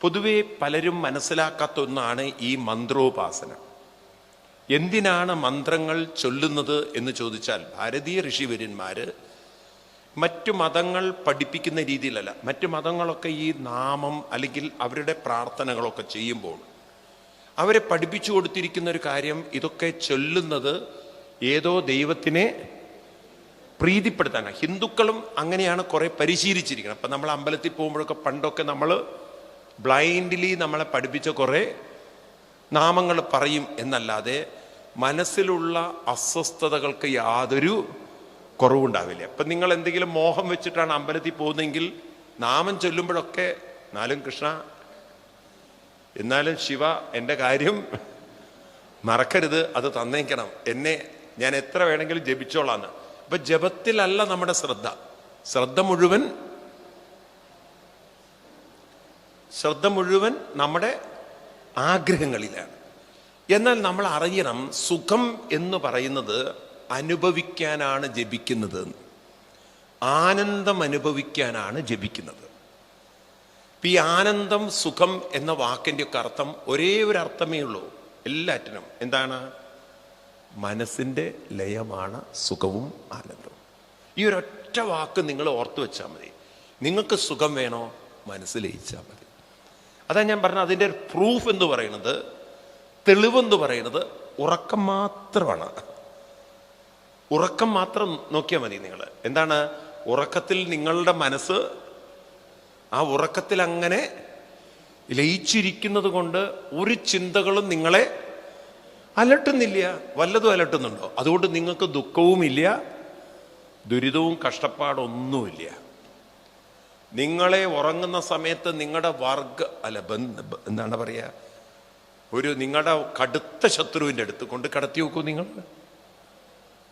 പൊതുവെ പലരും മനസ്സിലാക്കാത്ത ഒന്നാണ് ഈ മന്ത്രോപാസന. എന്തിനാണ് മന്ത്രങ്ങൾ ചൊല്ലുന്നത് എന്ന് ചോദിച്ചാൽ ഭാരതീയ ഋഷിവര്യന്മാര് മറ്റു മതങ്ങൾ പഠിപ്പിക്കുന്ന രീതിയിലല്ല മറ്റു മതങ്ങളൊക്കെ ഈ നാമം അല്ലെങ്കിൽ അവരുടെ പ്രാർത്ഥനകളൊക്കെ ചെയ്യുമ്പോൾ അവരെ പഠിപ്പിച്ചു കൊടുത്തിരിക്കുന്ന ഒരു കാര്യം ഇതൊക്കെ ചൊല്ലുന്നത് ഏതോ ദൈവത്തിനെ പ്രീതിപ്പെടുത്താനാണ് ഹിന്ദുക്കളും അങ്ങനെയാണ് കുറെ പരിശീലിച്ചിരിക്കുന്നത്. അപ്പം നമ്മൾ അമ്പലത്തിൽ പോകുമ്പോഴൊക്കെ പണ്ടൊക്കെ നമ്മൾ ബ്ലൈൻഡ്ലി നമ്മളെ പഠിപ്പിച്ച കുറേ നാമങ്ങൾ പറയും എന്നല്ലാതെ മനസ്സിലുള്ള അസ്വസ്ഥതകൾക്ക് യാതൊരു കുറവുണ്ടാവില്ല. അപ്പം നിങ്ങൾ എന്തെങ്കിലും മോഹം വെച്ചിട്ടാണ് അമ്പലത്തിൽ പോകുന്നതെങ്കിൽ നാമം ചൊല്ലുമ്പോഴൊക്കെ എന്നാലും കൃഷ്ണ എന്നാലും ശിവ എന്റെ കാര്യം മറക്കരുത് അത് തന്നേക്കണം. എന്നെ ഞാൻ എത്ര വേണമെങ്കിലും ജപിച്ചോളാന്ന്. അപ്പൊ ജപത്തിലല്ല നമ്മുടെ ശ്രദ്ധ. ശ്രദ്ധ മുഴുവൻ ശ്രദ്ധ മുഴുവൻ നമ്മുടെ ആഗ്രഹങ്ങളിലാണ്. എന്നാൽ നമ്മൾ അറിയണം സുഖം എന്ന് പറയുന്നത് അനുഭവിക്കാനാണ് ജപിക്കുന്നത്. ആനന്ദം അനുഭവിക്കാനാണ് ജപിക്കുന്നത്. ഈ ആനന്ദം സുഖം എന്ന വാക്കിന്റെ ഒക്കെ അർത്ഥം ഒരേ ഒരു അർത്ഥമേ ഉള്ളൂ. എല്ലാറ്റിനും. എന്താണ്? മനസ്സിന്റെ ലയമാണ് സുഖവും ആനന്ദവും. ഈ ഒരൊറ്റ വാക്ക് നിങ്ങൾ ഓർത്തു വെച്ചാൽ മതി. നിങ്ങൾക്ക് സുഖം വേണോ? മനസ്സ് ലയിച്ചാൽ മതി. അതാ ഞാൻ പറഞ്ഞ അതിന്റെ ഒരു പ്രൂഫ് എന്ന് പറയുന്നത് തെളിവെന്ന് പറയുന്നത് ഉറക്കം മാത്രമാണ്. ഉറക്കം മാത്രം നോക്കിയാൽ മതി നിങ്ങൾ. എന്താണ്? ഉറക്കത്തിൽ നിങ്ങളുടെ മനസ്സ് ആ ഉറക്കത്തിൽ അങ്ങനെ ലയിച്ചിരിക്കുന്നത് കൊണ്ട് ഒരു ചിന്തകളും നിങ്ങളെ അലട്ടുന്നില്ല. വല്ലതും അലട്ടുന്നുണ്ടോ? അതുകൊണ്ട് നിങ്ങൾക്ക് ദുഃഖവുമില്ല ദുരിതവും കഷ്ടപ്പാടൊന്നുമില്ല. നിങ്ങളെ ഉറങ്ങുന്ന സമയത്ത് നിങ്ങളുടെ വർഗ അല്ല ബന്ധ എന്താണ് പറയുക ഒരു നിങ്ങളുടെ കടുത്ത ശത്രുവിന്റെ അടുത്ത് കൊണ്ട് കടത്തി നോക്കൂ നിങ്ങൾ.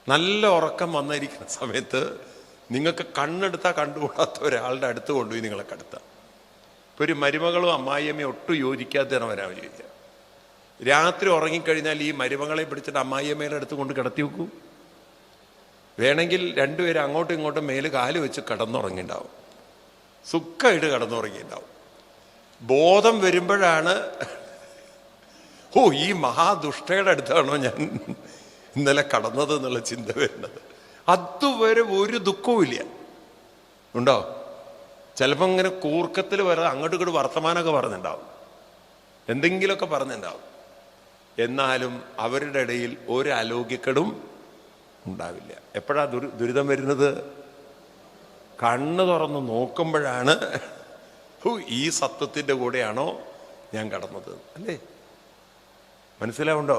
നല്ല ഉറക്കം വന്നിരിക്കുന്ന സമയത്ത് നിങ്ങൾക്ക് കണ്ണെടുത്താൽ കണ്ടുകൂടാത്ത ഒരാളുടെ അടുത്ത് കൊണ്ടുപോയി നിങ്ങളെ കടത്താം. ഇപ്പൊ ഒരു മരുമകളും അമ്മായിയമ്മയും ഒട്ടും യോജിക്കാത്തതാണ് വരാൻ ചോദിക്കുക രാത്രി ഉറങ്ങിക്കഴിഞ്ഞാൽ ഈ മരുമകളെ പിടിച്ചിട്ട് അമ്മായിയമ്മയുടെ അടുത്ത് കൊണ്ട് കിടത്തി വെക്കൂ. വേണമെങ്കിൽ രണ്ടുപേരും അങ്ങോട്ടും ഇങ്ങോട്ടും മേൽ കാൽ വെച്ച് കിടന്നുറങ്ങിണ്ടാവും. സുഖമായിട്ട് കടന്നുറങ്ങിയിട്ടുണ്ടാവും. ബോധം വരുമ്പോഴാണ് ഓ ഈ മഹാദുഷ്ടയുടെ അടുത്താണോ ഞാൻ ഇന്നലെ കടന്നത് എന്നുള്ള ചിന്ത വരുന്നത്. അതുവരെ ഒരു ദുഃഖവുമില്ല ഉണ്ടോ? ചിലപ്പോൾ ഇങ്ങനെ കൂർക്കത്തിൽ വരെ അങ്ങോട്ടും ഇങ്ങോട്ട് വർത്തമാനമൊക്കെ പറഞ്ഞിട്ടുണ്ടാവും. എന്തെങ്കിലുമൊക്കെ പറഞ്ഞിട്ടുണ്ടാവും. എന്നാലും അവരുടെ ഇടയിൽ ഒരു അലോഗ്യക്കെടും ഉണ്ടാവില്ല. എപ്പോഴാ ദുരിതം വരുന്നത്? കണ്ണ് തുറന്ന് നോക്കുമ്പോഴാണ് ഈ സത്വത്തിന്റെ കൂടെയാണോ ഞാൻ കടന്നത് അല്ലേ? മനസ്സിലാവുണ്ടോ?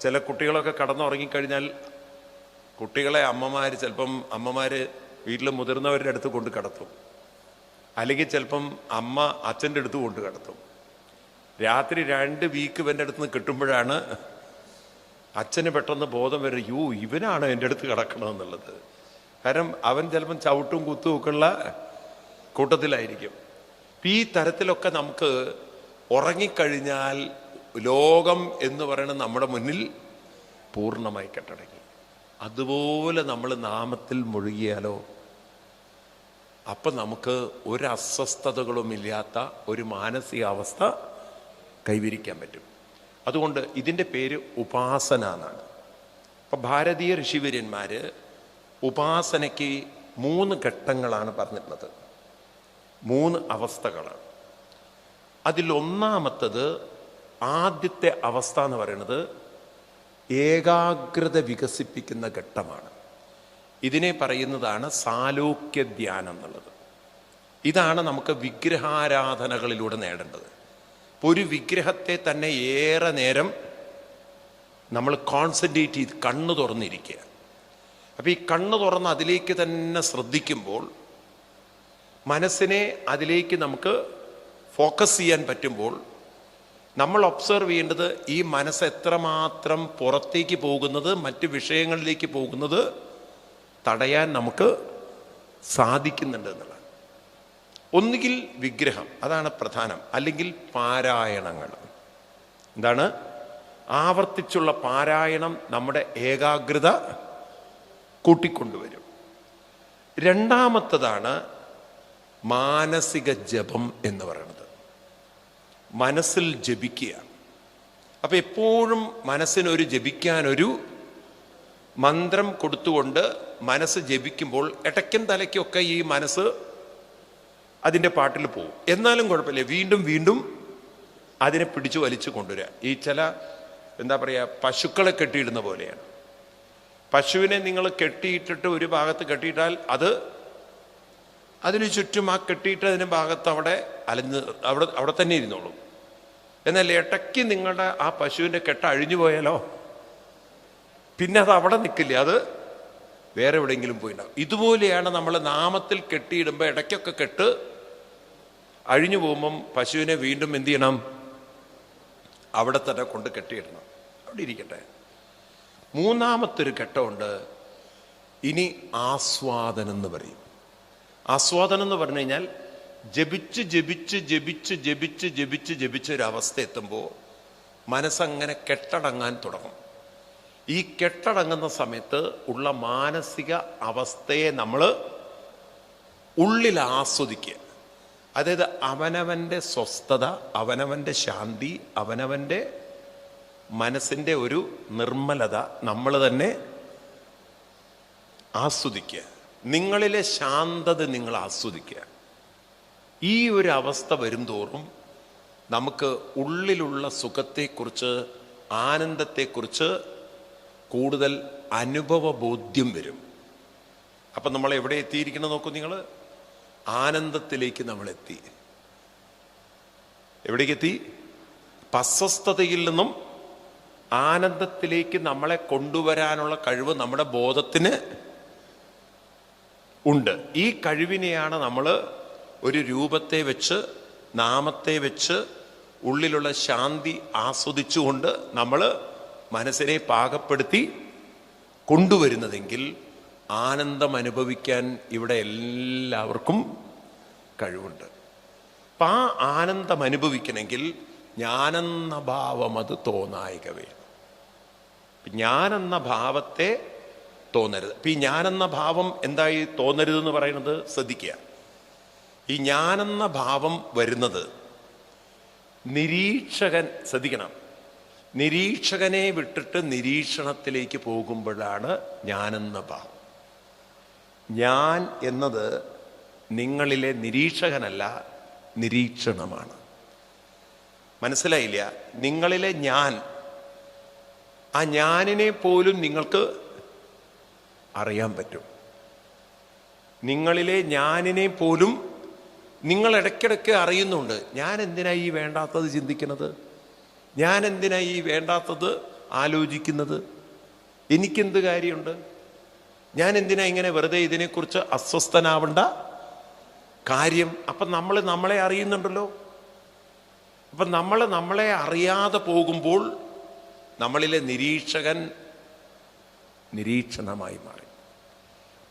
ചില കുട്ടികളൊക്കെ കടന്നുറങ്ങിക്കഴിഞ്ഞാൽ കുട്ടികളെ അമ്മമാർ ചിലപ്പം അമ്മമാർ വീട്ടിൽ മുതിർന്നവരുടെ അടുത്ത് കൊണ്ട് കടത്തും. അല്ലെങ്കിൽ ചിലപ്പം അമ്മ അച്ഛന്റെ അടുത്ത് കൊണ്ട് കടത്തും. രാത്രി രണ്ട് വീക്ക് ഇവന്റെ അടുത്ത് നിന്ന് കിട്ടുമ്പോഴാണ് അച്ഛന് പെട്ടെന്ന് ബോധം വരും യൂ ഇവനാണോ എന്റെ അടുത്ത് കിടക്കണമെന്നുള്ളത് കാരണം അവൻ ചിലപ്പം ചവിട്ടും കുത്തും ഒക്കെ ഉള്ള കൂട്ടത്തിലായിരിക്കും. ഈ തരത്തിലൊക്കെ നമുക്ക് ഉറങ്ങിക്കഴിഞ്ഞാൽ ലോകം എന്ന് പറയുന്നത് നമ്മുടെ മുന്നിൽ പൂർണമായി കെട്ടടങ്ങി. അതുപോലെ നമ്മൾ നാമത്തിൽ മുഴുകിയാലോ? അപ്പം നമുക്ക് ഒരു അസ്വസ്ഥതകളുമില്ലാത്ത ഒരു മാനസികാവസ്ഥ കൈവരിക്കാൻ പറ്റും. അതുകൊണ്ട് ഇതിന്റെ പേര് ഉപാസന എന്നാണ്. അപ്പം ഭാരതീയ ഋഷിവര്യന്മാര് ഉപാസനയ്ക്ക് മൂന്ന് ഘട്ടങ്ങളാണ് പറഞ്ഞിട്ടുള്ളത്. മൂന്ന് അവസ്ഥകളാണ്. അതിലൊന്നാമത്തത് ആദ്യത്തെ അവസ്ഥ എന്ന് പറയുന്നത് ഏകാഗ്രത വികസിപ്പിക്കുന്ന ഘട്ടമാണ്. ഇതിനെ പറയുന്നതാണ് സാലോക്യ ധ്യാനം എന്നുള്ളത്. ഇതാണ് നമുക്ക് വിഗ്രഹാരാധനകളിലൂടെ നേടേണ്ടത്. ഒരു വിഗ്രഹത്തെ തന്നെ ഏറെ നേരം നമ്മൾ കോൺസെൻട്രേറ്റ് ചെയ്ത് കണ്ണു തുറന്നിരിക്കുക അപ്പൊ ഈ കണ്ണ് തുറന്ന് അതിലേക്ക് തന്നെ ശ്രദ്ധിക്കുമ്പോൾ മനസ്സിനെ അതിലേക്ക് നമുക്ക് ഫോക്കസ് ചെയ്യാൻ പറ്റുമ്പോൾ നമ്മൾ ഒബ്സർവ് ചെയ്യേണ്ടത് ഈ മനസ്സ് എത്രമാത്രം പുറത്തേക്ക് പോകുന്നത് മറ്റ് വിഷയങ്ങളിലേക്ക് പോകുന്നത് തടയാൻ നമുക്ക് സാധിക്കുന്നുണ്ട് എന്നുള്ളതാണ്. ഒന്നുകിൽ വിഗ്രഹം അതാണ് പ്രധാനം. അല്ലെങ്കിൽ പാരായണങ്ങൾ. എന്താണ്? ആവർത്തിച്ചുള്ള പാരായണം നമ്മുടെ ഏകാഗ്രത കൂട്ടിക്കൊണ്ടുവരും. രണ്ടാമത്തതാണ് മാനസിക ജപം എന്ന് പറയുന്നത്. മനസ്സിൽ ജപിക്കുക. അപ്പൊ എപ്പോഴും മനസ്സിനൊരു ജപിക്കാനൊരു മന്ത്രം കൊടുത്തുകൊണ്ട് മനസ്സ് ജപിക്കുമ്പോൾ ഇടയ്ക്കും തലയ്ക്കൊക്കെ ഈ മനസ്സ് അതിന്റെ പാട്ടിൽ പോകും. എന്നാലും കുഴപ്പമില്ല. വീണ്ടും വീണ്ടും അതിനെ പിടിച്ചു വലിച്ചു കൊണ്ടുവരിക. ഈ ചില എന്താ പറയുക പശുക്കളെ കെട്ടിയിടുന്ന പോലെയാണ്. പശുവിനെ നിങ്ങൾ കെട്ടിയിട്ടിട്ട് ഒരു ഭാഗത്ത് കെട്ടിയിട്ടാൽ അത് അതിന് ചുറ്റും ആ കെട്ടിയിട്ടതിന് ഭാഗത്ത് അവിടെ അലഞ്ഞ് അവിടെ അവിടെ തന്നെ ഇരുന്നോളും. എന്നാൽ ഇടയ്ക്ക് നിങ്ങളുടെ ആ പശുവിന്റെ കെട്ട അഴിഞ്ഞു പോയാലോ? പിന്നെ അത് അവിടെ നിൽക്കില്ല? അത് വേറെ എവിടെയെങ്കിലും പോയിണ്ടാവും ഇതുപോലെയാണ് നമ്മൾ നാമത്തിൽ കെട്ടിയിടുമ്പോൾ ഇടയ്ക്കൊക്കെ കെട്ട് അഴിഞ്ഞു പോകുമ്പം പശുവിനെ വീണ്ടും എന്ത് ചെയ്യണം? അവിടെ തന്നെ കൊണ്ട് കെട്ടിയിടണം. അവിടെ ഇരിക്കട്ടെ. മൂന്നാമത്തൊരു ഘട്ടമുണ്ട്. ഇനി ആസ്വാദനം എന്ന് പറയും. ആസ്വാദനം എന്ന് പറഞ്ഞു കഴിഞ്ഞാൽ ജപിച്ച് ജപിച്ച് ജപിച്ച് ജപിച്ച് ജപിച്ച് ജപിച്ച് ഒരു അവസ്ഥ എത്തുമ്പോൾ മനസ്സങ്ങനെ കെട്ടടങ്ങാൻ തുടങ്ങും. ഈ കെട്ടടങ്ങുന്ന സമയത്ത് ഉള്ള മാനസിക അവസ്ഥയെ നമ്മൾ ഉള്ളിൽ ആസ്വദിക്കുക. അതായത് അവനവന്റെ സ്വസ്ഥത അവനവന്റെ ശാന്തി അവനവന്റെ മനസ്സിന്റെ ഒരു നിർമ്മലത നമ്മൾ തന്നെ ആസ്വദിക്കുക. നിങ്ങളിലെ ശാന്തത നിങ്ങൾ ആസ്വദിക്കുക. ഈ ഒരു അവസ്ഥ വരുംതോറും നമുക്ക് ഉള്ളിലുള്ള സുഖത്തെക്കുറിച്ച് ആനന്ദത്തെക്കുറിച്ച് കൂടുതൽ അനുഭവ ബോധ്യം വരും. അപ്പം നമ്മൾ എവിടെ എത്തിയിരിക്കണം നോക്കൂ നിങ്ങൾ ആനന്ദത്തിലേക്ക് നമ്മൾ എത്തി. എവിടേക്കെത്തി? അസ്വസ്ഥതയിൽ നിന്നും ആനന്ദത്തിലേക്ക് നമ്മളെ കൊണ്ടുവരാനുള്ള കഴിവ് നമ്മുടെ ബോധത്തിന് ഉണ്ട്. ഈ കഴിവിനെയാണ് നമ്മൾ ഒരു രൂപത്തെ വെച്ച് നാമത്തെ വെച്ച് ഉള്ളിലുള്ള ശാന്തി ആസ്വദിച്ചുകൊണ്ട് നമ്മൾ മനസ്സിനെ പാകപ്പെടുത്തി കൊണ്ടുവരുന്നതെങ്കിൽ ആനന്ദം അനുഭവിക്കാൻ ഇവിടെ എല്ലാവർക്കും കഴിവുണ്ട്. അപ്പം ആ ആനന്ദം അനുഭവിക്കണമെങ്കിൽ ഞാനെന്ന ഭാവം അത് തോന്നായികവേ. ജ്ഞാനെന്ന ഞാനെന്ന ഭാവത്തെ തോന്നരുത്. ഇപ്പം ഈ ഞാനെന്ന ഭാവം എന്തായി തോന്നരുതെന്ന് പറയുന്നത് ശ്രദ്ധിക്കുക. ഈ ഞാനെന്ന ഭാവം വരുന്നത് നിരീക്ഷകൻ ശ്രദ്ധിക്കണം. നിരീക്ഷകനെ വിട്ടിട്ട് നിരീക്ഷണത്തിലേക്ക് പോകുമ്പോഴാണ് ഞാനെന്ന ഭാവം. ഞാൻ എന്നത് നിങ്ങളിലെ നിരീക്ഷകനല്ല നിരീക്ഷണമാണ്. മനസ്സിലായില്ല. നിങ്ങളിലെ ഞാൻ ആ ഞാനിനെ പോലും നിങ്ങൾക്ക് അറിയാൻ പറ്റും. നിങ്ങളിലെ ഞാനിനെ പോലും നിങ്ങൾ ഇടയ്ക്കിടയ്ക്ക് അറിയുന്നുണ്ട്. ഞാൻ എന്തിനാ ഈ വേണ്ടാത്തത് ചിന്തിക്കുന്നത്? ഞാൻ എന്തിനാ ഈ വേണ്ടാത്തത് ആലോചിക്കുന്നത്? എനിക്കെന്ത് കാര്യമുണ്ട്? ഞാൻ എന്തിനാ ഇങ്ങനെ വെറുതെ ഇതിനെക്കുറിച്ച് അസ്വസ്ഥനാവേണ്ട കാര്യം? അപ്പം നമ്മൾ നമ്മളെ അറിയുന്നുണ്ടല്ലോ. അപ്പം നമ്മൾ നമ്മളെ അറിയാതെ പോകുമ്പോൾ നമ്മളിലെ നിരീക്ഷകൻ നിരീക്ഷണമായി മാറി.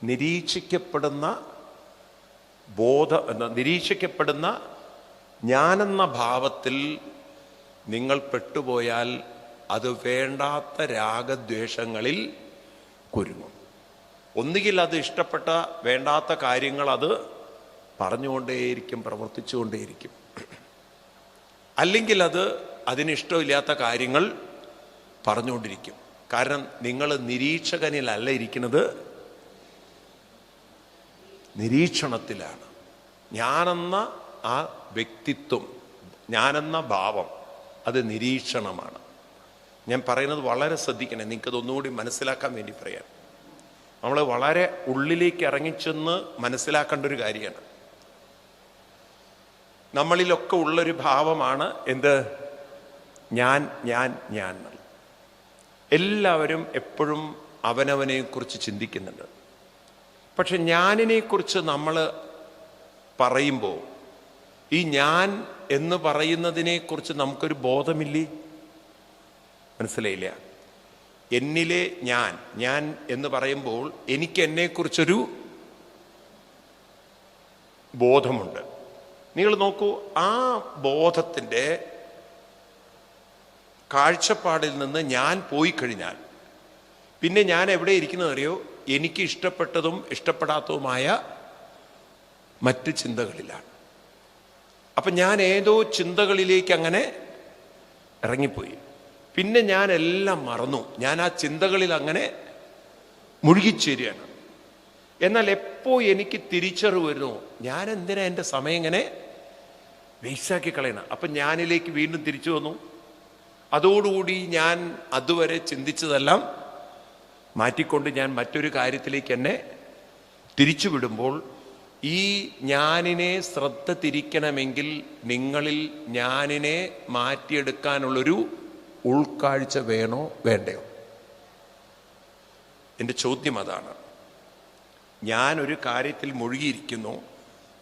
നിരീക്ഷിക്കപ്പെടുന്ന ബോധ നിരീക്ഷിക്കപ്പെടുന്ന ഞാനെന്ന ഭാവത്തിൽ നിങ്ങൾ പെട്ടുപോയാൽ അത് വേണ്ടാത്ത രാഗദ്വേഷങ്ങളിൽ കുരുങ്ങും. ഒന്നുകിൽ അത് ഇഷ്ടപ്പെട്ട വേണ്ടാത്ത കാര്യങ്ങൾ അത് പറഞ്ഞുകൊണ്ടേയിരിക്കും പ്രവർത്തിച്ചുകൊണ്ടേയിരിക്കും. അല്ലെങ്കിൽ അത് അതിനിഷ്ടമില്ലാത്ത കാര്യങ്ങൾ പറഞ്ഞുകൊണ്ടിരിക്കും. കാരണം നിങ്ങൾ നിരീക്ഷകനിലല്ല ഇരിക്കുന്നത്. നിരീക്ഷണത്തിലാണ്. ഞാനെന്ന ആ വ്യക്തിത്വം ഞാനെന്ന ഭാവം അത് നിരീക്ഷണമാണ്. ഞാൻ പറയുന്നത് വളരെ ശ്രദ്ധിക്കണേ. നിങ്ങൾക്കത് ഒന്നുകൂടി മനസ്സിലാക്കാൻ വേണ്ടി പറയാം. നമ്മൾ വളരെ ഉള്ളിലേക്ക് ഇറങ്ങിച്ചെന്ന് മനസ്സിലാക്കേണ്ട ഒരു കാര്യമാണ്. നമ്മളിലൊക്കെ ഉള്ളൊരു ഭാവമാണ് എന്ത്? ഞാൻ ഞാൻ ഞാൻ. എല്ലാവരും എപ്പോഴും അവനവനെ കുറിച്ച് ചിന്തിക്കുന്നുണ്ട്. പക്ഷെ ഞാനിനെ കുറിച്ച് നമ്മൾ പറയുമ്പോൾ ഈ ഞാൻ എന്ന് പറയുന്നതിനെ കുറിച്ച് നമുക്കൊരു ബോധമില്ലേ? മനസ്സിലായില്ല. എന്നിലെ ഞാൻ ഞാൻ എന്ന് പറയുമ്പോൾ എനിക്ക് എന്നെക്കുറിച്ചൊരു ബോധമുണ്ട്. നിങ്ങൾ നോക്കൂ ആ ബോധത്തിന്റെ കാഴ്ചപ്പാടിൽ നിന്ന് ഞാൻ പോയി കഴിഞ്ഞാൽ പിന്നെ ഞാൻ എവിടെ ഇരിക്കുന്നത് അറിയോ? എനിക്ക് ഇഷ്ടപ്പെട്ടതും ഇഷ്ടപ്പെടാത്തതുമായ മറ്റ് ചിന്തകളിലാണ്. അപ്പം ഞാൻ ഏതോ ചിന്തകളിലേക്ക് അങ്ങനെ ഇറങ്ങിപ്പോയി. പിന്നെ ഞാൻ എല്ലാം മറന്നു. ഞാൻ ആ ചിന്തകളിൽ അങ്ങനെ മുഴുകിച്ചേരുകയാണ്. എന്നാൽ എപ്പോൾ എനിക്ക് തിരിച്ചറിവ് വരുന്നു? ഞാൻ എന്തിനാ എന്റെ സമയം ഇങ്ങനെ വേസ്റ്റാക്കി കളയണം അപ്പം ഞാനിലേക്ക് വീണ്ടും തിരിച്ചു വന്നു. അതോടുകൂടി ഞാൻ അതുവരെ ചിന്തിച്ചതെല്ലാം മാറ്റിക്കൊണ്ട് ഞാൻ മറ്റൊരു കാര്യത്തിലേക്ക് എന്നെ തിരിച്ചുവിടുമ്പോൾ ഈ ഞാനിനെ ശ്രദ്ധ തിരിക്കണമെങ്കിൽ നിങ്ങളിൽ ഞാനിനെ മാറ്റിയെടുക്കാനുള്ളൊരു ഉൾക്കാഴ്ച വേണോ വേണ്ടയോ? എന്റെ ചോദ്യം അതാണ്. ഞാൻ ഒരു കാര്യത്തിൽ മുഴുകിയിരിക്കുന്നു.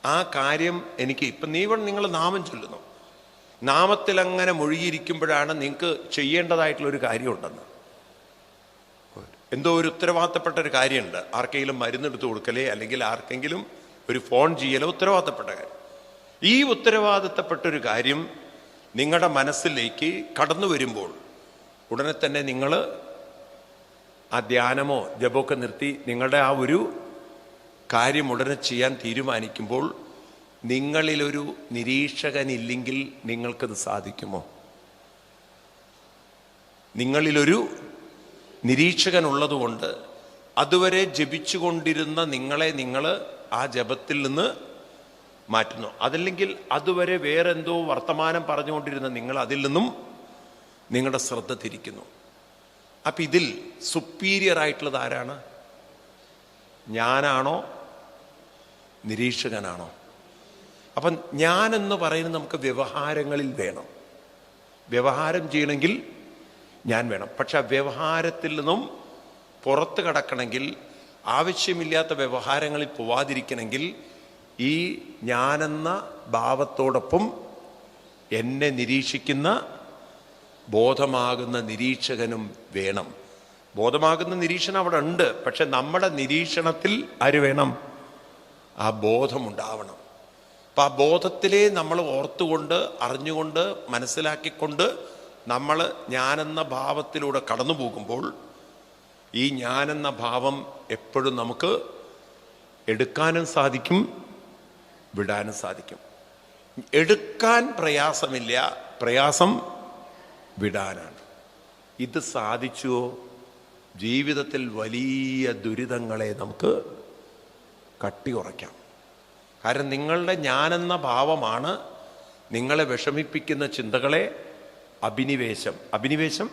ആ കാര്യം എനിക്ക് ഇപ്പം നീവൺ നിങ്ങൾ നാമം ചൊല്ലുന്നു. നാമത്തിൽ അങ്ങനെ മുഴുകിയിരിക്കുമ്പോഴാണ് നിങ്ങൾക്ക് ചെയ്യേണ്ടതായിട്ടുള്ളൊരു കാര്യമുണ്ടെന്ന്. എന്തോ ഒരു ഉത്തരവാദിത്തപ്പെട്ട ഒരു കാര്യമുണ്ട്. ആർക്കെങ്കിലും മരുന്നെടുത്ത് കൊടുക്കലേ അല്ലെങ്കിൽ ആർക്കെങ്കിലും ഒരു ഫോൺ ചെയ്യലോ ഉത്തരവാദിത്തപ്പെട്ട കാര്യം. ഈ ഉത്തരവാദിത്തപ്പെട്ട ഒരു കാര്യം നിങ്ങളുടെ മനസ്സിലേക്ക് കടന്നു വരുമ്പോൾ ഉടനെ തന്നെ നിങ്ങൾ ആ ധ്യാനമോ ജപമൊക്കെ നിർത്തി നിങ്ങളുടെ ആ ഒരു കാര്യം ഉടനെ ചെയ്യാൻ തീരുമാനിക്കുമ്പോൾ നിങ്ങളിലൊരു നിരീക്ഷകനില്ലെങ്കിൽ നിങ്ങൾക്കത് സാധിക്കുമോ? നിങ്ങളിലൊരു നിരീക്ഷകൻ ഉള്ളതുകൊണ്ട് അതുവരെ ജപിച്ചുകൊണ്ടിരുന്ന നിങ്ങളെ നിങ്ങൾ ആ ജപത്തിൽ നിന്ന് മാറ്റുന്നു. അതല്ലെങ്കിൽ അതുവരെ വേറെന്തോ വർത്തമാനം പറഞ്ഞുകൊണ്ടിരുന്ന നിങ്ങൾ അതിൽ നിന്നും നിങ്ങളുടെ ശ്രദ്ധ തിരിക്കുന്നു. അപ്പം ഇതിൽ സുപ്പീരിയർ ആയിട്ടുള്ളത് ആരാണ്? ഞാനാണോ നിരീക്ഷകനാണോ? അപ്പം ഞാൻ എന്ന് പറയുന്നത് നമുക്ക് വ്യവഹാരങ്ങളിൽ വേണം. വ്യവഹാരം ചെയ്യണമെങ്കിൽ ഞാൻ വേണം. പക്ഷെ ആ വ്യവഹാരത്തിൽ നിന്നും പുറത്ത് കടക്കണമെങ്കിൽ ആവശ്യമില്ലാത്ത വ്യവഹാരങ്ങളിൽ പോവാതിരിക്കണമെങ്കിൽ ഈ ഞാനെന്ന ഭാവത്തോടൊപ്പം എന്നെ നിരീക്ഷിക്കുന്ന ബോധമാകുന്ന നിരീക്ഷകനും വേണം. ബോധമാകുന്ന നിരീക്ഷണം അവിടെ ഉണ്ട്. പക്ഷെ നമ്മുടെ നിരീക്ഷണത്തിൽ ആര് വേണം? ആ ബോധമുണ്ടാവണം. അപ്പം ആ ബോധത്തിലെ നമ്മൾ ഓർത്തുകൊണ്ട് അറിഞ്ഞുകൊണ്ട് മനസ്സിലാക്കിക്കൊണ്ട് നമ്മൾ ഞാനെന്ന ഭാവത്തിലൂടെ കടന്നു പോകുമ്പോൾ ഈ ഞാനെന്ന ഭാവം എപ്പോഴും നമുക്ക് എടുക്കാനും സാധിക്കും വിടാനും സാധിക്കും. എടുക്കാൻ പ്രയാസമില്ല പ്രയാസം വിടാനാണ്. ഇത് സാധിച്ചുവോ? ജീവിതത്തിൽ വലിയ ദുരിതങ്ങളെ നമുക്ക് കട്ടി ഉറയ്ക്കാം. കാരണം നിങ്ങളുടെ ഞാനെന്ന ഭാവമാണ് നിങ്ങളെ വിഷമിപ്പിക്കുന്ന ചിന്തകളെ അഭിനിവേശം അഭിനിവേശം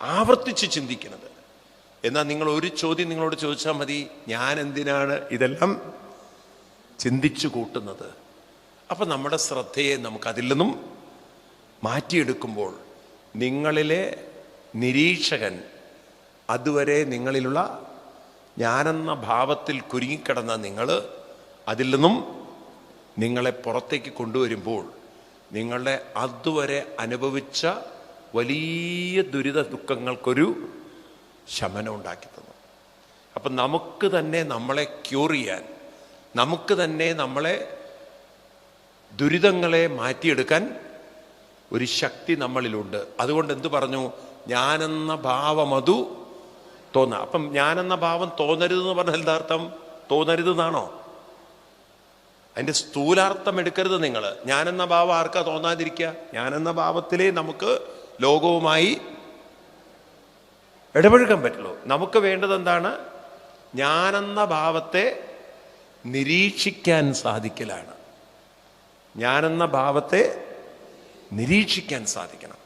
ആവർത്തിച്ച് ചിന്തിക്കുന്നത്. എന്നാൽ നിങ്ങൾ ഒരു ചോദ്യം നിങ്ങളോട് ചോദിച്ചാൽ മതി ഞാൻ എന്തിനാണ് ഇതെല്ലാം ചിന്തിച്ചു കൂട്ടുന്നത്? അപ്പം നമ്മുടെ ശ്രദ്ധയെ നമുക്ക് അതിൽ നിന്നും മാറ്റിയെടുക്കുമ്പോൾ നിങ്ങളിലെ നിരീക്ഷകൻ അതുവരെ നിങ്ങളിലുള്ള ഞാനെന്ന ഭാവത്തിൽ കുരുങ്ങിക്കിടന്ന നിങ്ങൾ അതിൽ നിന്നും നിങ്ങളെ പുറത്തേക്ക് കൊണ്ടുവരുമ്പോൾ നിങ്ങളുടെ അതുവരെ അനുഭവിച്ച വലിയ ദുരിത ദുഃഖങ്ങൾക്കൊരു ശമനം ഉണ്ടാക്കി തന്നു. അപ്പം നമുക്ക് തന്നെ നമ്മളെ ക്യൂർ ചെയ്യാൻ നമുക്ക് തന്നെ നമ്മളെ ദുരിതങ്ങളെ മാറ്റിയെടുക്കാൻ ഒരു ശക്തി നമ്മളിലുണ്ട്. അതുകൊണ്ട് എന്തു പറഞ്ഞു? ഞാനെന്ന ഭാവം അതു തോന്നുക അപ്പം ഞാനെന്ന ഭാവം തോന്നരുതെന്ന് പറഞ്ഞാൽ എന്താർത്ഥം തോന്നരുത് തോന്നരുതെന്നാണോ? അതിന്റെ സ്ഥൂലാർത്ഥം എടുക്കരുത് നിങ്ങൾ. ഞാനെന്ന ഭാവം ആർക്കാ തോന്നാതിരിക്കുക? ഞാനെന്ന ഭാവത്തിലേ നമുക്ക് ലോകവുമായി ഇടപഴകാൻ പറ്റുള്ളൂ. നമുക്ക് വേണ്ടത് എന്താണ്? ഞാനെന്ന ഭാവത്തെ നിരീക്ഷിക്കാൻ സാധിക്കലാണ്. ഞാനെന്ന ഭാവത്തെ നിരീക്ഷിക്കാൻ സാധിക്കണം.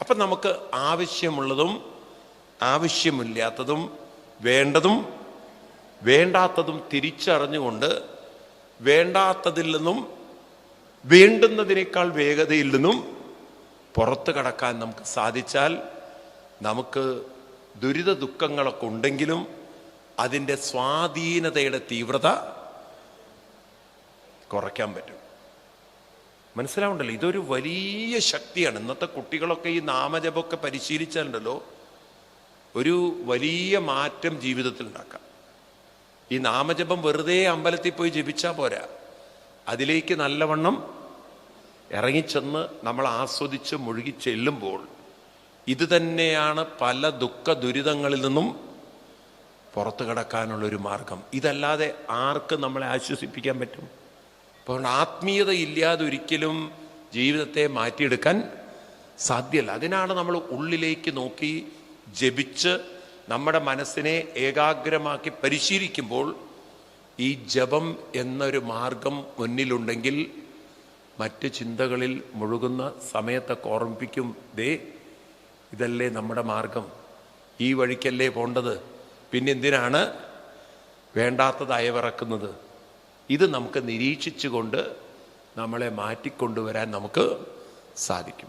അപ്പം നമുക്ക് ആവശ്യമുള്ളതും ആവശ്യമില്ലാത്തതും വേണ്ടതും വേണ്ടാത്തതും തിരിച്ചറിഞ്ഞുകൊണ്ട് വേണ്ടാത്തതിൽ നിന്നും വേണ്ടുന്നതിനേക്കാൾ വേഗതയിൽ നിന്നും പുറത്തു കടക്കാൻ നമുക്ക് സാധിച്ചാൽ നമുക്ക് ദുരിത ദുഃഖങ്ങളൊക്കെ ഉണ്ടെങ്കിലും അതിന്റെ സ്വാധീനതയുടെ തീവ്രത കുറയ്ക്കാൻ പറ്റും. മനസ്സിലാവുണ്ടല്ലോ ഇതൊരു വലിയ ശക്തിയാണ്. ഇന്നത്തെ കുട്ടികളൊക്കെ ഈ നാമജപമൊക്കെ പരിശീലിച്ചാലുണ്ടല്ലോ? ഒരു വലിയ മാറ്റം ജീവിതത്തിൽ ഉണ്ടാക്കാം ഈ നാമജപം വെറുതെ അമ്പലത്തിൽ പോയി ജപിച്ചാൽ പോരാ. അതിലേക്ക് നല്ലവണ്ണം ഇറങ്ങിച്ചെന്ന് നമ്മൾ ആസ്വദിച്ച് മുഴുകി ചെല്ലുമ്പോൾ ഇത് തന്നെയാണ് പല ദുഃഖ ദുരിതങ്ങളിൽ നിന്നും പുറത്തു കടക്കാനുള്ള ഒരു മാർഗം. ഇതല്ലാതെ ആർക്ക് നമ്മളെ ആശ്വസിപ്പിക്കാൻ പറ്റും? അപ്പോൾ ആത്മീയത ഇല്ലാതെ ഒരിക്കലും ജീവിതത്തെ മാറ്റിയെടുക്കാൻ സാധ്യമല്ല അതിനാണ് നമ്മൾ ഉള്ളിലേക്ക് നോക്കി ജപിച്ച് നമ്മുടെ മനസ്സിനെ ഏകാഗ്രമാക്കി പരിശീലിക്കുമ്പോൾ ഈ ജപം എന്നൊരു മാർഗം മുന്നിലുണ്ടെങ്കിൽ മറ്റ് ചിന്തകളിൽ മുഴുകുന്ന സമയത്തൊക്കെ ഓർമ്മിപ്പിക്കും ദേ ഇതല്ലേ നമ്മുടെ മാർഗം. ഈ വഴിക്കല്ലേ പോണ്ടത്. പിന്നെന്തിനാണ്? വേണ്ടാത്തത് അയവിറക്കുന്നത് ഇത് നമുക്ക് നിരീക്ഷിച്ചുകൊണ്ട് നമ്മളെ മാറ്റിക്കൊണ്ടുവരാൻ നമുക്ക് സാധിക്കും.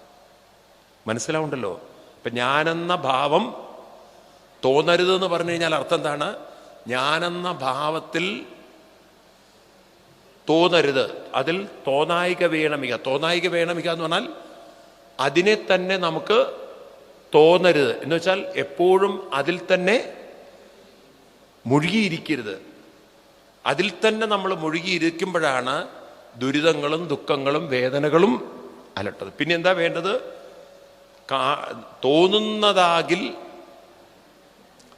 മനസ്സിലാവുണ്ടല്ലോ? ഇപ്പം ഞാനെന്ന ഭാവം തോന്നരുതെന്ന് പറഞ്ഞു കഴിഞ്ഞാൽ അർത്ഥം എന്താണ്? ഞാനെന്ന ഭാവത്തിൽ തോന്നരുത്. അതിൽ തോന്നായിക വേണമിക. തോന്നായിക വേണമിക എന്ന് പറഞ്ഞാൽ അതിനെ തന്നെ നമുക്ക് തോന്നരുത്. എന്ന് വെച്ചാൽ എപ്പോഴും അതിൽ തന്നെ മുഴുകിയിരിക്കരുത്. അതിൽ തന്നെ നമ്മൾ മുഴുകിയിരിക്കുമ്പോഴാണ് ദുരിതങ്ങളും ദുഃഖങ്ങളും വേദനകളും അലട്ടത് പിന്നെ എന്താ വേണ്ടത്? തോന്നുന്നതാകിൽ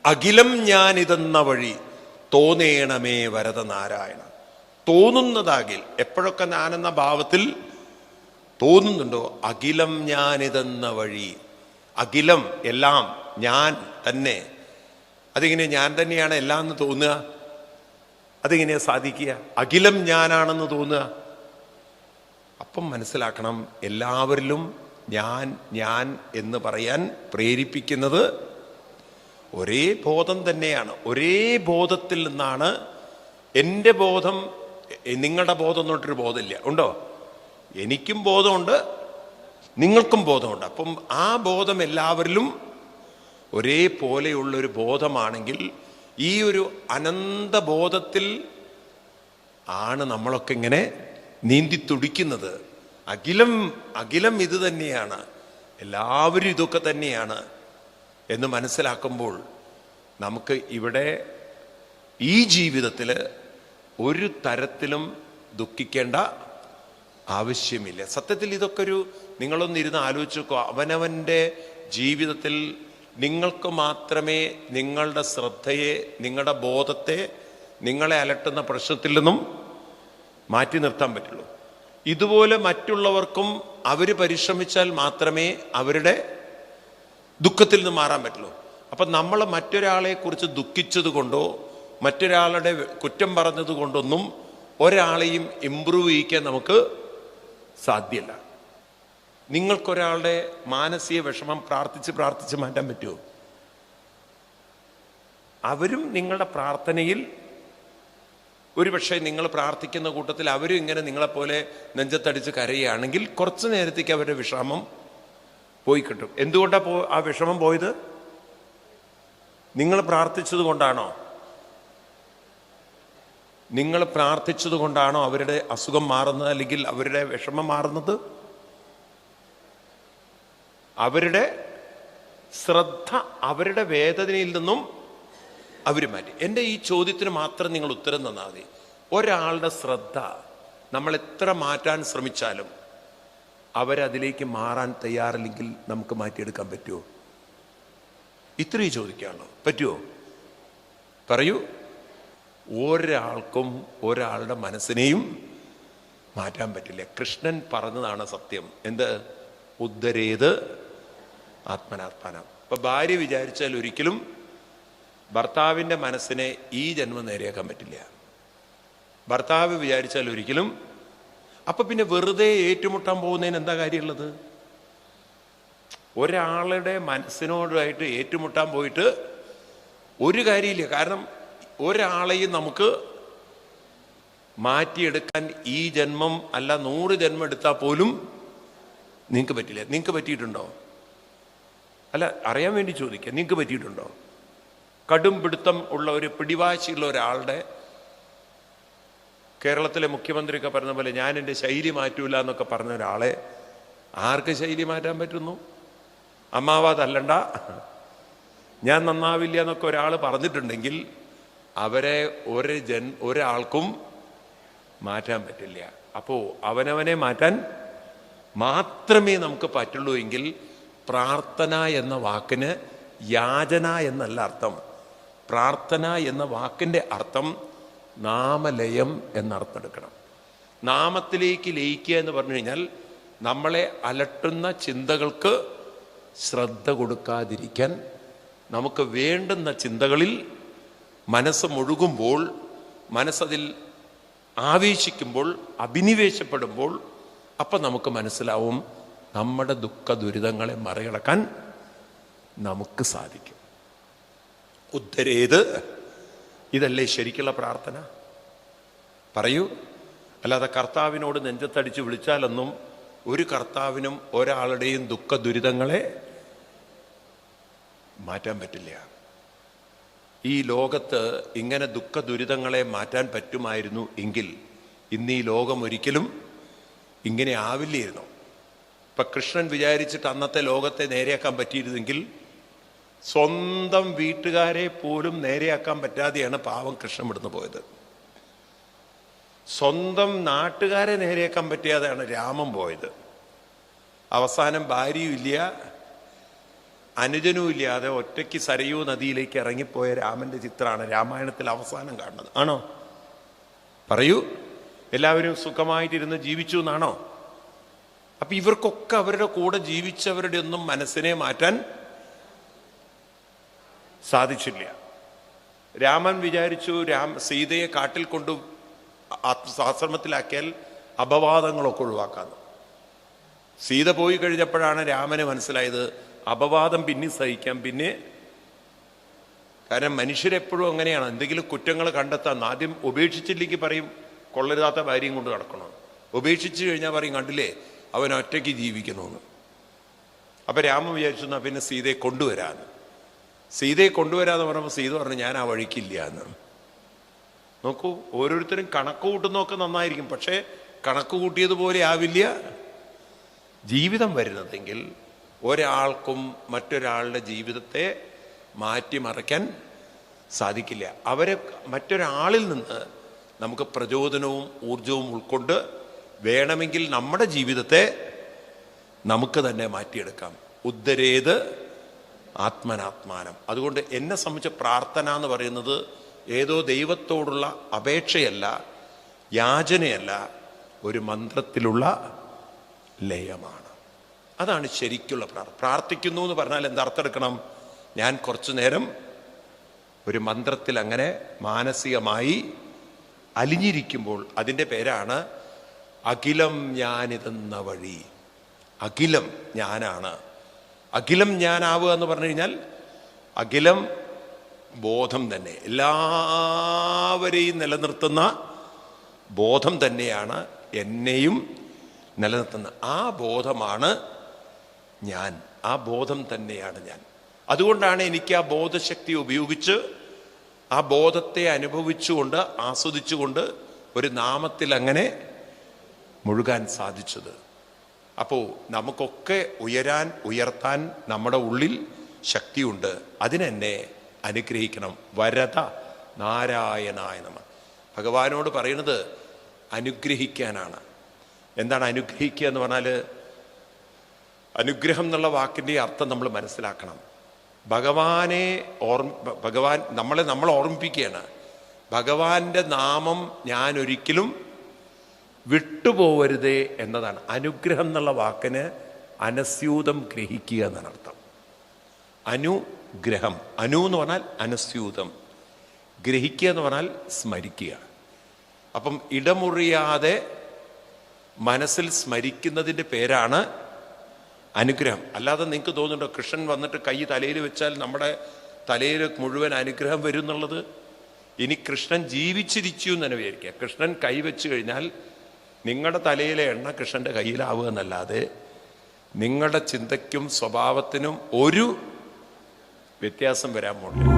അഖിലം ഞാനിതെന്ന വഴി തോന്നേണമേ വരത നാരായണ തോന്നുന്നതാകിൽ എപ്പോഴൊക്കെ ഞാനെന്ന ഭാവത്തിൽ തോന്നുന്നുണ്ടോ അഖിലം ഞാനിതെന്ന വഴി? അഖിലം എല്ലാം ഞാൻ തന്നെ. അതിങ്ങനെ ഞാൻ തന്നെയാണ് എല്ലാം എന്ന് തോന്നുക. അതിങ്ങനെ സാധിക്കുക. അഖിലം ഞാനാണെന്ന് തോന്നുക. അപ്പം മനസ്സിലാക്കണം എല്ലാവരിലും ഞാൻ ഞാൻ എന്ന് പറയാൻ പ്രേരിപ്പിക്കുന്നത് ഒരേ ബോധം തന്നെയാണ്. ഒരേ ബോധത്തിൽ നിന്നാണ് എന്റെ ബോധം നിങ്ങളുടെ ബോധം എന്നിട്ടൊരു ബോധമില്ല. ഉണ്ടോ? എനിക്കും ബോധമുണ്ട് നിങ്ങൾക്കും ബോധമുണ്ട്. അപ്പം ആ ബോധം എല്ലാവരിലും ഒരേ പോലെയുള്ളൊരു ബോധമാണെങ്കിൽ ഈ ഒരു അനന്ത ബോധത്തിൽ ആണ് നമ്മളൊക്കെ ഇങ്ങനെ നീന്തി തുടിക്കുന്നത്. അഖിലം അഖിലം ഇത് തന്നെയാണ്. എല്ലാവരും ഇതൊക്കെ തന്നെയാണ് എന്ന് മനസ്സിലാക്കുമ്പോൾ നമുക്ക് ഇവിടെ ഈ ജീവിതത്തിൽ ഒരു തരത്തിലും ദുഃഖിക്കേണ്ട ആവശ്യമില്ല. സത്യത്തിൽ ഇതൊക്കെ ഒരു നിങ്ങളൊന്നിരുന്ന് ആലോചിച്ച് നോക്കുക അവനവന്റെ ജീവിതത്തിൽ നിങ്ങൾക്ക് മാത്രമേ നിങ്ങളുടെ ശ്രദ്ധയെ നിങ്ങളുടെ ബോധത്തെ നിങ്ങളെ അലട്ടുന്ന പ്രശ്നത്തിൽ നിന്നും മാറ്റി നിർത്താൻ പറ്റുള്ളൂ. ഇതുപോലെ മറ്റുള്ളവർക്കും അവർ പരിശ്രമിച്ചാൽ മാത്രമേ അവരുടെ ദുഃഖത്തിൽ നിന്ന് മാറാൻ പറ്റുള്ളൂ. അപ്പം നമ്മൾ മറ്റൊരാളെ കുറിച്ച് ദുഃഖിച്ചത് കൊണ്ടോ മറ്റൊരാളുടെ കുറ്റം പറഞ്ഞത് കൊണ്ടൊന്നും ഒരാളെയും ഇമ്പ്രൂവ് ചെയ്യിക്കാൻ നമുക്ക് സാധ്യമല്ല നിങ്ങൾക്കൊരാളുടെ മാനസിക വിഷമം പ്രാർത്ഥിച്ച് പ്രാർത്ഥിച്ച് മാറ്റാൻ പറ്റുമോ? അവരും നിങ്ങളുടെ പ്രാർത്ഥനയിൽ ഒരുപക്ഷെ നിങ്ങൾ പ്രാർത്ഥിക്കുന്ന കൂട്ടത്തിൽ അവരും ഇങ്ങനെ നിങ്ങളെപ്പോലെ നെഞ്ചത്തടിച്ച് കരയുകയാണെങ്കിൽ കുറച്ച് നേരത്തേക്ക് അവരുടെ വിഷമം പോയി കിട്ടും. എന്തുകൊണ്ടാണ് പോ ആ വിഷമം പോയത്? നിങ്ങൾ പ്രാർത്ഥിച്ചത് കൊണ്ടാണോ? നിങ്ങൾ പ്രാർത്ഥിച്ചത് കൊണ്ടാണോ അവരുടെ അസുഖം മാറുന്നത് അല്ലെങ്കിൽ അവരുടെ വിഷമം മാറുന്നത്? അവരുടെ ശ്രദ്ധ അവരുടെ വേദനയിൽ നിന്നും അവർ മാറ്റി. എന്റെ ഈ ചോദ്യത്തിന് മാത്രം നിങ്ങൾ ഉത്തരം തന്നാൽ മതി. ഒരാളുടെ ശ്രദ്ധ നമ്മൾ എത്ര മാറ്റാൻ ശ്രമിച്ചാലും അവരതിലേക്ക് മാറാൻ തയ്യാറില്ലെങ്കിൽ നമുക്ക് മാറ്റിയെടുക്കാൻ പറ്റുമോ? ഇത്രയും ചോദിക്കുകയാണോ പറ്റുമോ? പറയൂ. ഒരാൾക്കും ഒരാളുടെ മനസ്സിനെയും മാറ്റാൻ പറ്റില്ല. കൃഷ്ണൻ പറഞ്ഞതാണ് സത്യം. എന്ത്? ഉദ്ധരേത് ആത്മനാത്മാനം അപ്പൊ ഭാര്യ വിചാരിച്ചാൽ ഒരിക്കലും ഭർത്താവിന്റെ മനസ്സിനെ ഈ ജന്മം നേരെയാക്കാൻ പറ്റില്ല. ഭർത്താവ് വിചാരിച്ചാൽ ഒരിക്കലും അപ്പൊ പിന്നെ വെറുതെ ഏറ്റുമുട്ടാൻ പോകുന്നതിന് എന്താ കാര്യമുള്ളത്? ഒരാളുടെ മനസ്സിനോടായിട്ട് ഏറ്റുമുട്ടാൻ പോയിട്ട് ഒരു കാര്യമില്ല. കാരണം ഒരാളെയും നമുക്ക് മാറ്റിയെടുക്കാൻ ഈ ജന്മം അല്ല നൂറ് ജന്മം എടുത്താൽ പോലും നിങ്ങൾക്ക് പറ്റില്ല. നിങ്ങൾക്ക് പറ്റിയിട്ടുണ്ടോ? അല്ല അറിയാൻ വേണ്ടി ചോദിക്കുക നിങ്ങൾക്ക് പറ്റിയിട്ടുണ്ടോ? കടും പിടുത്തം ഉള്ള ഒരു പിടിവാശിയുള്ള ഒരാളുടെ കേരളത്തിലെ മുഖ്യമന്ത്രിയൊക്കെ പറഞ്ഞ പോലെ ഞാൻ എന്റെ ശൈലി മാറ്റൂല എന്നൊക്കെ പറഞ്ഞ ഒരാളെ ആർക്ക് ശൈലി മാറ്റാൻ പറ്റുന്നു? അമ്മാവാതല്ലണ്ട ഞാൻ നന്നാവില്ല എന്നൊക്കെ ഒരാൾ പറഞ്ഞിട്ടുണ്ടെങ്കിൽ അവരെ ഒരു ജൻ ഒരാൾക്കും മാറ്റാൻ പറ്റില്ല. അപ്പോൾ അവനവനെ മാറ്റാൻ മാത്രമേ നമുക്ക് പറ്റുള്ളൂ എങ്കിൽ പ്രാർത്ഥന എന്ന വാക്കിന് യാചന എന്നല്ല അർത്ഥം. പ്രാർത്ഥന എന്ന വാക്കിന്റെ അർത്ഥം നാമലയം എന്നർത്ഥം എടുക്കണം നാമത്തിലേക്ക് ലയിക്കുക എന്ന് പറഞ്ഞു കഴിഞ്ഞാൽ നമ്മളെ അലട്ടുന്ന ചിന്തകൾക്ക് ശ്രദ്ധ കൊടുക്കാതിരിക്കാൻ നമുക്ക് വേണ്ടുന്ന ചിന്തകളിൽ മനസ്സ് മുഴുകുമ്പോൾ മനസ്സതിൽ ആവേശിക്കുമ്പോൾ അഭിനിവേശപ്പെടുമ്പോൾ അപ്പം നമുക്ക് മനസ്സിലാവും നമ്മുടെ ദുഃഖ ദുരിതങ്ങളെ മറികടക്കാൻ നമുക്ക് സാധിക്കും. ഉദ്ധരേത്? ഇതല്ലേ ശരിക്കുള്ള പ്രാർത്ഥന? പറയൂ. അല്ലാതെ കർത്താവിനോട് നെഞ്ചത്തടിച്ച് വിളിച്ചാലൊന്നും ഒരു കർത്താവിനും ഒരാളുടെയും ദുഃഖ ദുരിതങ്ങളെ മാറ്റാൻ പറ്റില്ല. ഈ ലോകത്ത് ഇങ്ങനെ ദുഃഖ ദുരിതങ്ങളെ മാറ്റാൻ പറ്റുമായിരുന്നു എങ്കിൽ ഇന്ന് ഈ ലോകം ഒരിക്കലും ഇങ്ങനെ ആവില്ലായിരുന്നു ഇപ്പൊ കൃഷ്ണൻ വിചാരിച്ചിട്ട് അന്നത്തെ ലോകത്തെ നേരെയാക്കാൻ പറ്റിയിരുന്നെങ്കിൽ സ്വന്തം വീട്ടുകാരെ പോലും നേരെയാക്കാൻ പറ്റാതെയാണ് പാവം കൃഷ്ണൻ ഇവിടുന്ന് പോയത്. സ്വന്തം നാട്ടുകാരെ നേരെയാക്കാൻ പറ്റാതെയാണ് രാമൻ പോയത്. അവസാനം ഭാര്യയും ഇല്ല അനുജനും ഇല്ലാതെ ഒറ്റയ്ക്ക് സരയൂ നദിയിലേക്ക് ഇറങ്ങിപ്പോയ രാമന്റെ ചിത്രമാണ് രാമായണത്തിൽ അവസാനം കാണുന്നത്. ആണോ? പറയൂ. എല്ലാവരും സുഖമായിട്ടിരുന്ന് ജീവിച്ചു എന്നാണോ? അപ്പൊ ഇവർക്കൊക്കെ അവരുടെ കൂടെ ജീവിച്ചവരുടെ ഒന്നും മനസ്സിനെ മാറ്റാൻ സാധിച്ചില്ല. രാമൻ വിചാരിച്ചു രാം സീതയെ കാട്ടിൽ കൊണ്ടു ആശ്രമത്തിലാക്കിയാൽ അപവാദങ്ങളൊക്കെ ഒഴിവാക്കാന്ന്. സീത പോയി കഴിഞ്ഞപ്പോഴാണ് രാമന് മനസ്സിലായത് അപവാദം പിന്നെ സഹിക്കാം പിന്നെ കാരണം മനുഷ്യരെപ്പോഴും അങ്ങനെയാണ്. എന്തെങ്കിലും കുറ്റങ്ങൾ കണ്ടെത്താൻ ആദ്യം ഉപേക്ഷിച്ചില്ലെങ്കിൽ പറയും കൊള്ളരുതാത്ത ഭാര്യയും കൊണ്ട് നടക്കണം ഉപേക്ഷിച്ചു കഴിഞ്ഞാൽ പറയും കണ്ടില്ലേ അവൻ ഒറ്റയ്ക്ക് ജീവിക്കണമെന്ന് അപ്പം രാമൻ വിചാരിച്ചു എന്നാൽ പിന്നെ സീതയെ കൊണ്ടുവരാന്ന്. സീതയെ കൊണ്ടുവരാന്ന് പറഞ്ഞപ്പോൾ സീത പറഞ്ഞു ഞാൻ ആ വഴിക്കില്ല എന്ന് നോക്കൂ ഓരോരുത്തരും കണക്ക് കൂട്ടുന്നതൊക്കെ നന്നായിരിക്കും പക്ഷേ കണക്ക് കൂട്ടിയതുപോലെ ആവില്ല. ജീവിതം വരുന്നതെങ്കിൽ ഒരാൾക്കും മറ്റൊരാളുടെ ജീവിതത്തെ മാറ്റിമറിക്കാൻ സാധിക്കില്ല. അവരെ മറ്റൊരാളിൽ നിന്ന് നമുക്ക് പ്രചോദനവും ഊർജവും ഉൾക്കൊണ്ട് വേണമെങ്കിൽ നമ്മുടെ ജീവിതത്തെ നമുക്ക് തന്നെ മാറ്റിയെടുക്കാം. ഉദ്ധരേത് ആത്മനാത്മാനം. അതുകൊണ്ട് എന്നെ സംബന്ധിച്ച പ്രാർത്ഥന എന്ന് പറയുന്നത് ഏതോ ദൈവത്തോടുള്ള അപേക്ഷയല്ല യാചനയല്ല ഒരു മന്ത്രത്തിലുള്ള ലയമാണ്. അതാണ് ശരിക്കുള്ള പ്രാർത്ഥന. പ്രാർത്ഥിക്കുന്നു എന്ന് പറഞ്ഞാൽ എന്താർത്ഥം എടുക്കണം? ഞാൻ കുറച്ചു നേരം ഒരു മന്ത്രത്തിൽ അങ്ങനെ മാനസികമായി അലിഞ്ഞിരിക്കുമ്പോൾ അതിന്റെ പേരാണ് അഖിലം ഞാനിതെന്ന വഴി. അഖിലം ഞാനാണ്. അഖിലം ഞാനാവുക എന്ന് പറഞ്ഞു കഴിഞ്ഞാൽ അഖിലം ബോധം തന്നെ. എല്ലാവരെയും നിലനിർത്തുന്ന ബോധം തന്നെയാണ് എന്നെയും നിലനിർത്തുന്ന. ആ ബോധമാണ് ഞാൻ. ആ ബോധം തന്നെയാണ് ഞാൻ. അതുകൊണ്ടാണ് എനിക്ക് ആ ബോധശക്തി ഉപയോഗിച്ച് ആ ബോധത്തെ അനുഭവിച്ചുകൊണ്ട് ആസ്വദിച്ചുകൊണ്ട് ഒരു നാമത്തിൽ അങ്ങനെ മുഴുകാൻ സാധിച്ചത്. അപ്പോൾ നമുക്കൊക്കെ ഉയരാൻ ഉയർത്താൻ നമ്മുടെ ഉള്ളിൽ ശക്തിയുണ്ട്. അതിനെന്നെ അനുഗ്രഹിക്കണം. വരത നാരായണായ നമ. ഭഗവാനോട് പറയുന്നത് അനുഗ്രഹിക്കാനാണ്. എന്താണ് അനുഗ്രഹിക്കുക എന്ന് പറഞ്ഞാൽ അനുഗ്രഹം എന്നുള്ള വാക്കിന്റെ അർത്ഥം നമ്മൾ മനസ്സിലാക്കണം. ഭഗവാനെ ഓർമ്മ ഭഗവാൻ നമ്മളെ നമ്മൾ ഓർമ്മിപ്പിക്കുകയാണ്. ഭഗവാന്റെ നാമം ഞാൻ ഒരിക്കലും വിട്ടുപോകരുതേ എന്നതാണ്. അനുഗ്രഹം എന്നുള്ള വാക്കിന് അനസ്യൂതം ഗ്രഹിക്കുക എന്നാണ് അർത്ഥം. അനുഗ്രഹം. അനു എന്ന് പറഞ്ഞാൽ അനസ്യൂതം. ഗ്രഹിക്കുക എന്ന് പറഞ്ഞാൽ സ്മരിക്കുക. അപ്പം ഇടമുറിയാതെ മനസ്സിൽ സ്മരിക്കുന്നതിന്റെ പേരാണ് അനുഗ്രഹം. അല്ലാതെ നിങ്ങൾക്ക് തോന്നുന്നുണ്ടോ കൃഷ്ണൻ വന്നിട്ട് കൈ തലയിൽ വെച്ചാൽ നമ്മുടെ തലയിൽ മുഴുവൻ അനുഗ്രഹം വരും എന്നുള്ളത്? ഇനി കൃഷ്ണൻ ജീവിച്ചിരിച്ചു എന്ന് തന്നെ വിചാരിക്കുക. കൃഷ്ണൻ കൈവച്ചു വെച്ച് കഴിഞ്ഞാൽ നിങ്ങളുടെ തലയിലെ എണ്ണ കൃഷ്ണന്റെ കയ്യിലാവുക എന്നല്ലാതെ നിങ്ങളുടെ ചിന്തയ്ക്കും സ്വഭാവത്തിനും ഒരു വ്യത്യാസം വരാൻ പോണില്ല.